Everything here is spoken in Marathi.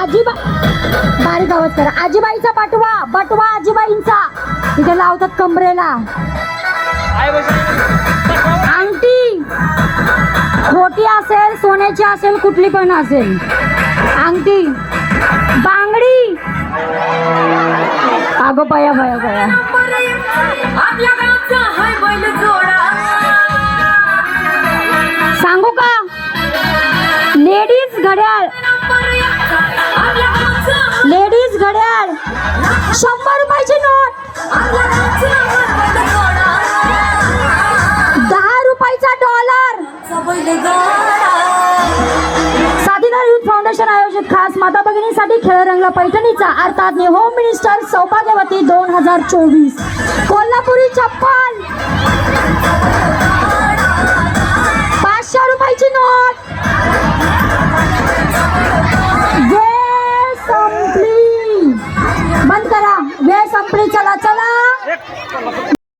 आजीबा बारीक आवाज करा. आजीबाईचा बटवा बटवा आजीबाईंचा. तिथे लावतात कमरेला. अंगठी खोटी असेल सोन्याची असेल कुठली पण असेल. अंगठी बांगडी. अगो बया बया बया. घड्याळ. लेडीज घड्याळ. शंभर रुपयाची नोट. दहा रुपयाचा डॉलर. साथीदार युथ फाउंडेशन आयोजित खास माता भगिनीसाठी खेळ रंगला पैठणीचा अर्थात होम मिनिस्टर सौभाग्यवती दोन हजार चोवीस. कोल्हापुरीच्या এক